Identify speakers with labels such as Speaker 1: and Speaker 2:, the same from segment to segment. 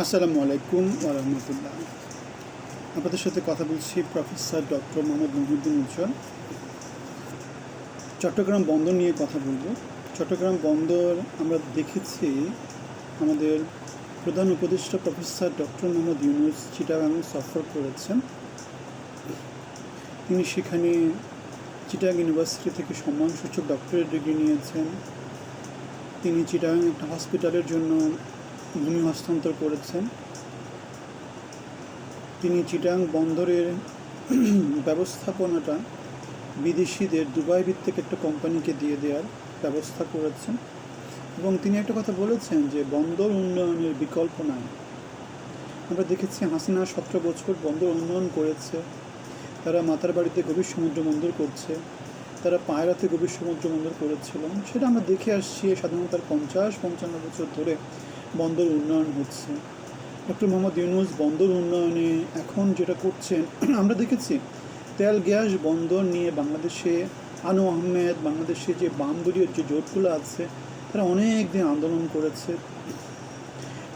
Speaker 1: আসসালামু আলাইকুম ওরহমতুল্লাহ আপনাদের সাথে কথা বলছি প্রফেসর ডক্টর মোহাম্মদ মহিউদ্দিন উজ্জ্বল। চট্টগ্রাম বন্দর নিয়ে কথা বলব। চট্টগ্রাম বন্দর আমরা দেখেছি আমাদের প্রধান উপদেষ্টা প্রফেসর ডক্টর মোহাম্মদ ইউনুস চিটাগাং সফর করেছেন। তিনি সেখানে চিটাগাং ইউনিভার্সিটি থেকে সম্মানসূচক ডক্টরেট ডিগ্রি নিয়েছেন। তিনি চিটাগাং একটা হসপিটালের জন্য ভূমি হস্তান্তর করেছেন। তিনি চিটাং বন্দরের ব্যবস্থাপনাটা বিদেশিদের দুবাই ভিত্তিক একটা কোম্পানিকে দিয়ে দেওয়ার ব্যবস্থা করেছেন। এবং তিনি একটা কথা বলেছেন যে, বন্দর উন্নয়নের বিকল্প নাই। আমরা দেখেছি হাসিনা সতেরো বছর বন্দর উন্নয়ন করেছে। তারা মাতার বাড়িতে গভীর সমুদ্র বন্দর করছে। তারা পায়রাতে গভীর সমুদ্র বন্দর করেছিল সেটা আমরা দেখে আসছি সাধারণত পঞ্চাশ, পঞ্চান্ন বছর ধরে। বন্দর উন্নয়ন হচ্ছে। ডক্টর মোহাম্মদ ইউনুস বন্দর উন্নয়নে এখন যেটা করছেন, আমরা দেখেছি তেল গ্যাস বন্দর নিয়ে বাংলাদেশে আনু আহমেদ, বাংলাদেশে যে বামদলীয় যে জোটগুলো আছে, তারা অনেক দিন আন্দোলন করেছে।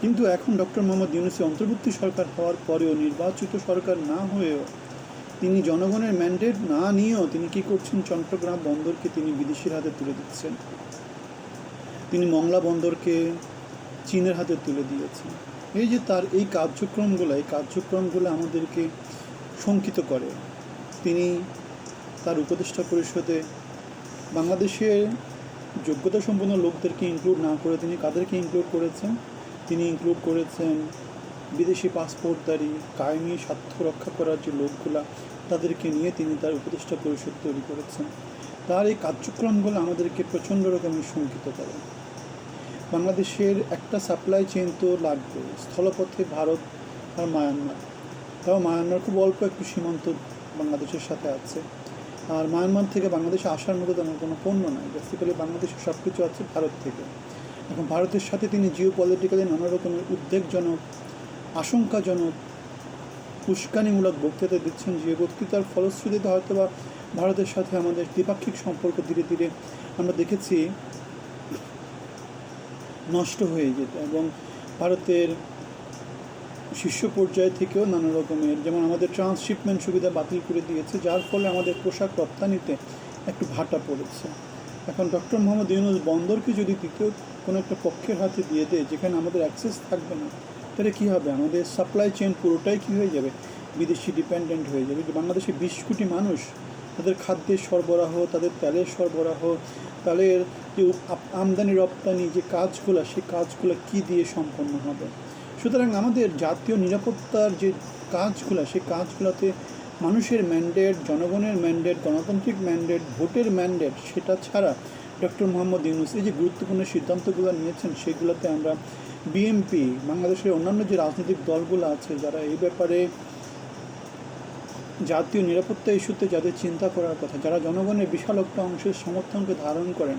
Speaker 1: কিন্তু এখন ডক্টর মোহাম্মদ ইউনুসের অন্তর্বর্তী সরকার হওয়ার পরেও, নির্বাচিত সরকার না হয়েও, তিনি জনগণের ম্যান্ডেট না নিয়েও তিনি কি করছেন? চট্টগ্রাম বন্দরকে তিনি বিদেশির হাতে তুলে দিচ্ছেন। তিনি মংলা বন্দরকে চীনের হাতে তুলে দিয়েছে। এই যে তার এই কার্যক্রমগুলো এই কার্যক্রমগুলো আমাদেরকে শঙ্কিত করে। তিনি তার উপদেষ্টা পরিষদে বাংলাদেশের যোগ্যতা সম্পন্ন লোকদেরকে ইনক্লুড না করে তিনি কাদেরকে ইনক্লুড করেছেন? তিনি ইনক্লুড করেছেন বিদেশি পাসপোর্টদারি কায়েমি স্বার্থ রক্ষা করার যে লোকগুলা, তাদেরকে নিয়ে তিনি তার উপদেষ্টা পরিষদ তৈরি করেছেন। তার এই কার্যক্রমগুলো আমাদেরকে প্রচণ্ড রকমের শঙ্কিত করে। বাংলাদেশের একটা সাপ্লাই চেইন তো লাগবে, স্থলপথে ভারত আর মায়ানমার। তাও মায়ানমার খুব অল্প একটু সীমান্ত বাংলাদেশের সাথে আছে। আর মায়ানমার থেকে বাংলাদেশে আসার মতো তেমন কোনো পণ্য নাই। বেসিক্যালি বাংলাদেশের সব কিছু আছে ভারত থেকে। এখন ভারতের সাথে তিনি জিও পলিটিক্যালি নানা রকমের উদ্বেগজনক, আশঙ্কাজনক, উস্কানিমূলক বক্তৃতা দিচ্ছেন যে বক্তৃতার ফলশ্রুতিতে হয়তো বা ভারতের সাথে আমাদের দ্বিপাক্ষিক সম্পর্ক ধীরে ধীরে আমরা দেখেছি নষ্ট হয়ে যেত এবং ভারতের শীর্ষ পর্যায় থেকেও নানা রকমের, যেমন আমাদের ট্রান্সশিপমেন্ট সুবিধা বাতিল করে দিয়েছে, যার ফলে আমাদের পোশাক রপ্তানিতে একটু ভাটা পড়েছে। এখন ডক্টর মোহাম্মদ ইউনুস বন্দরকে যদি তৃতীয় কোনো একটা পক্ষের হাতে দিয়ে দেয়, যেখানে আমাদের অ্যাক্সেস থাকবে না, তাহলে কী হবে? আমাদের সাপ্লাই চেন পুরোটাই কী হয়ে যাবে? বিদেশি ডিপেন্ডেন্ট হয়ে যাবে। বাংলাদেশে বিশ কোটি মানুষ তাদের খাদ্যের সরবরাহ, তাদের তেলের সরবরাহ তাদের যে আমদানি রপ্তানি যে কাজগুলো, সেই কাজগুলো কী দিয়ে সম্পন্ন হবে? সুতরাং আমাদের জাতীয় নিরাপত্তার যে কাজগুলো, সেই কাজগুলোতে মানুষের ম্যান্ডেট, জনগণের ম্যান্ডেট, গণতান্ত্রিক ম্যান্ডেট, ভোটের ম্যান্ডেট, সেটা ছাড়া ডক্টর মোহাম্মদ ইউনুস এই যে গুরুত্বপূর্ণ সিদ্ধান্তগুলো নিয়েছেন, সেগুলোতে আমরা বিএমপি, বাংলাদেশের অন্যান্য যে রাজনৈতিক দলগুলো আছে, যারা এই ব্যাপারে জাতীয় নিরাপত্তা ইস্যুতে যাদের চিন্তা করার কথা, যারা জনগণের বিশাল একটা অংশের সমর্থনকে ধারণ করেন,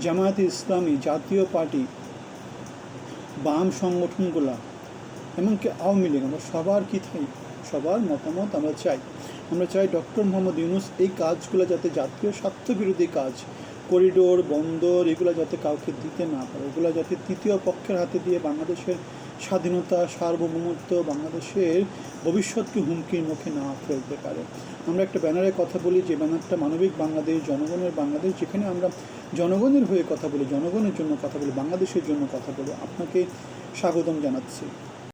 Speaker 1: জামায়াতে ইসলামী জাতীয় পার্টি, বাম সংগঠনগুলা, এমনকি আওয়ামী লীগ, আমরা সবার কি চাই? সবার মতামত আমরা চাই। আমরা চাই ডক্টর মোহাম্মদ ইউনুস এই কাজগুলো যাতে জাতীয় স্বার্থ বিরোধী কাজ, করিডোর, বন্দর, এগুলো যাতে কাউকে দিতে না পারে, এগুলো যাতে তৃতীয় পক্ষের হাতে দিয়ে বাংলাদেশের স্বাধীনতা, সার্বভৌমত্ব বাংলাদেশের ভবিষ্যৎকে হুমকির মুখে না ফেলতে পারে। আমরা একটা ব্যানারে কথা বলি, যে ব্যানারটা মানবিক বাংলাদেশ, জনগণের বাংলাদেশ, যেখানে আমরা জনগণের হয়ে কথা বলি, জনগণের জন্য কথা বলি, বাংলাদেশের জন্য কথা বলি। আপনাকে স্বাগতম জানাচ্ছি।